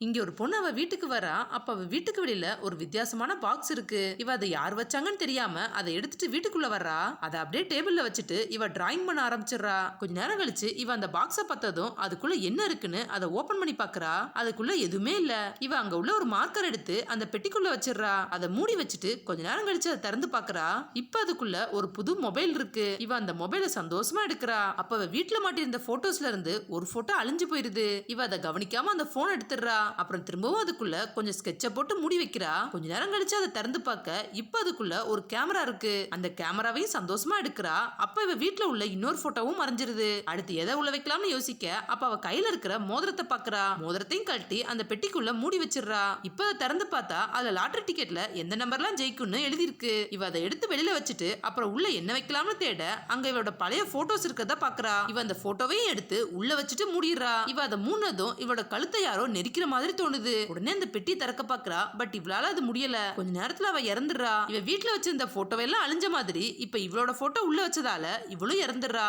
இங்க ஒரு பொண்ணு அவ வீட்டுக்கு வரா அப்ப அவ வீட்டுக்கு வெளியில ஒரு வித்தியாசமான பாக்ஸ் இருக்கு. இவ அதை யார் வச்சாங்கன்னு தெரியாம அதை எடுத்துட்டு வீட்டுக்குள்ள வர்றா. அதை அப்படியே டேபிள்ல வச்சுட்டு இவ டிராயிங் பண்ண ஆரம்பிச்சிடுறா. கொஞ்ச நேரம் கழிச்சு இவ அந்த பாக்ஸ பார்த்ததும் அதுக்குள்ள என்ன இருக்குன்னு அதை ஓபன் பண்ணி பாக்குறா அதுக்குள்ள எதுவுமே இல்ல. இவ அங்க உள்ள ஒரு மார்க்கர் எடுத்து அந்த பெட்டிக்குள்ள வச்சிடுறா. அதை மூடி வச்சுட்டு கொஞ்ச நேரம் கழிச்சு அதை திறந்து பாக்குறா இப்ப அதுக்குள்ள ஒரு புது மொபைல் இருக்கு. இவ அந்த மொபைலை சந்தோஷமா எடுக்கிறா. அப்ப அவ வீட்டுல மாட்டியிருந்த போட்டோஸ்ல இருந்து ஒரு போட்டோ அழிஞ்சு போயிருது. இவ அதை கவனிக்காம அந்த போன் எடுத்துடுறா. அப்புறம் திரும்பவும் அதுக்குள்ள கொஞ்சம் ஸ்கெட்சை போட்டு மூடி வைக்கிறா. கொஞ்ச நேரம் கழிச்சு அதை திறந்து பார்க்க இப்ப அதுக்குள்ள ஒரு கேமரா இருக்கு. அந்த கேமராவையும் சந்தோஷமா எடுக்கிறா. அப்ப இவ வீட்டுல உள்ள இன்னொரு போட்டோவும் மறைஞ்சிருது. அடுத்து எதை உள்ள வைக்கலாம்னு யோசிக்க அப்ப அவ கையில இருக்கிற மோதிரத்தை பாக்குறா மோதிரத்தையும் கழட்டி அந்த பெட்டிக்குள்ள மூடி வச்சிடுறா. இப்ப அதை திறந்து பார்த்தா அதுல லாட்டரி டிக்கெட்ல எந்த நம்பர்லாம் ஜெயிக்கும்னு எழுதியிருக்கு. இவ அதை எடுத்து வெளியில வச்சுட்டு அப்புறம் உள்ள என்ன வைக்கலாம்னு தேட அங்க இவளோட பழைய போட்டோஸ் இருக்கிறத பாக்குறா இவ அந்த போட்டோவையும் எடுத்து உள்ள வச்சுட்டு மூடிடுறா. இவ அதை மூணதும் இவளோட கழுத்தை யாரோ நெரிக்கிற மாதிரி தோணுது. உடனே அந்த பெட்டி திறக்க பாக்குறா. பட் இவளால அது முடியல. கொஞ்ச நேரத்துல அவ இறந்துடுறா. இவ வீட்டுல வச்சிருந்த போட்டோவெல்லாம் அழிஞ்ச மாதிரி இப்ப இவளோட போட்டோ உள்ள வச்சதால இவளும் இறந்துடுறா.